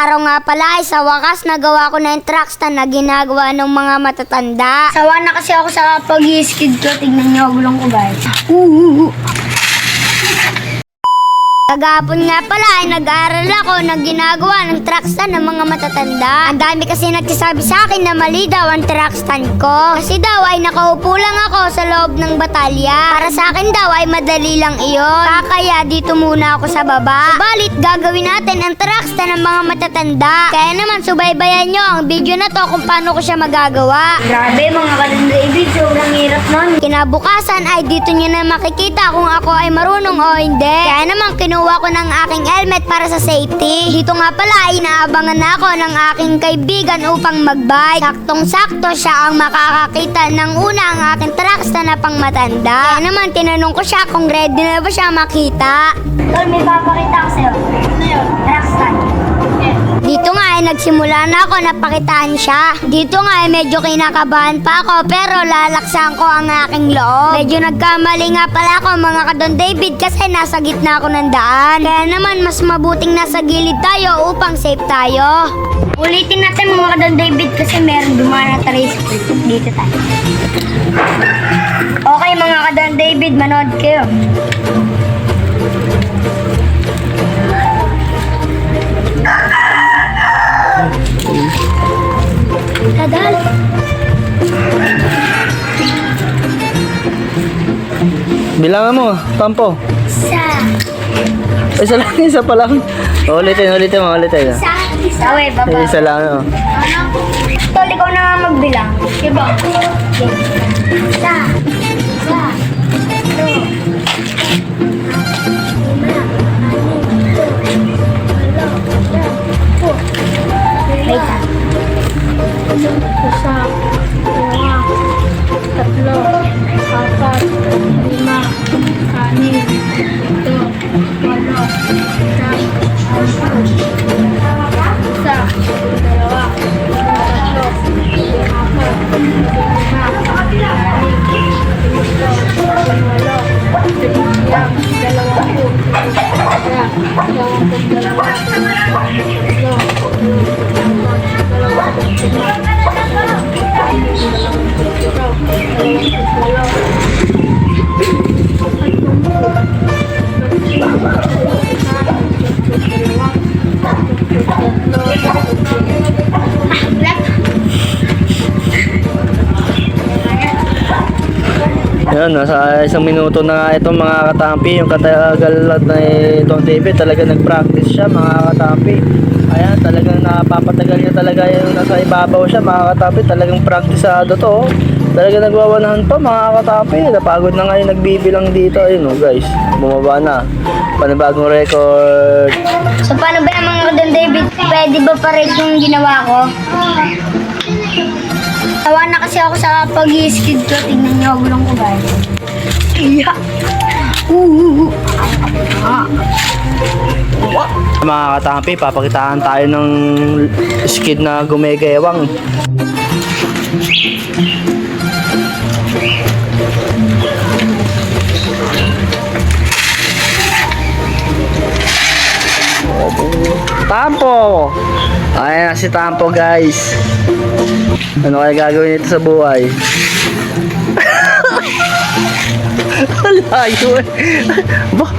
araw nga pala ay sa wakas nagawa ko na yung truck stand na ginagawa ng mga matatanda. Sawa na kasi ako sa pag-skid ko. Tignan niyo, gulong ko guys. Kagapon nga pala ay nag-aaral ako ng ginagawa ng truck stand ng mga matatanda. Ang dami kasi nagsasabi sa akin na mali daw ang truck stand ko. Kasi daw ay nakaupo lang ako sa loob ng batalya. Para sa akin daw ay madali lang iyon. Kaya dito muna ako sa baba. Subalit gagawin natin ang truck stand ng mga matatanda. Kaya naman subaybayan nyo ang video na to kung paano ko siya magagawa. Grabe mga kalenda David, sobrang hirap nun. Kinabukasan ay dito nyo na makikita kung ako ay marunong o hindi. Kaya naman kinuha ko ng aking helmet para sa safety. Dito nga pala inaabangan na ako ng aking kaibigan upang magbike. Saktong-sakto siya ang makakakita ng una ang aking truck stand na pang matanda. Kaya naman tinanong ko siya kung ready na ba siya makita. Tol, may papakita ko sa'yo. Ano yun? Truck nagsimula na ako na pakitaan siya. Dito nga ay medyo kinakabahan pa ako pero lalaksan ko ang aking loob. Medyo nagkamali nga pala ako mga kadon David kasi nasa gitna ako ng daan. Kaya naman mas mabuting nasa gilid tayo upang safe tayo. Ulitin natin mga kadon David kasi meron dumaan na tricycle. Dito tayo. Okay mga kadon David, manood kayo. Kadal. Bilangan mo, tampo. Sa. Isa lang, isa pa lang. Ulitin, ulitin mo, ulitin. Sa. Isa. Away, baba. Isa lang, ano. Ano? Tol, ikaw na nga magbilang. Diba? Isa. Isa. Gracias. Yan, nasa isang minuto na ito mga katampi. Yung katagal na itong TV, talaga nag-practice siya mga katampi. Ayan, talagang napapatagal niya talaga yung nasa ibabaw siya mga katampi. Talagang practiceado to. oh. Talagang nagwawanahan pa mga katampi. Napagod na nga yung nagbibilang dito. Ayun oh, guys, bumaba na. Panibagong record. So paano ba yung mga kadon David? Pwede ba pa rin yung ginawa ko? Tawa na kasi ako sa pag-skid ko. Tingnan niyo, gulong ko guys. Iya. Uh. Ah. Mga katampi, papakitaan tayo ng skid na gumegewang. Tampo! Ayan na si Tampo guys. Ano kaya gagawin nito sa buhay? Layo eh. Ba-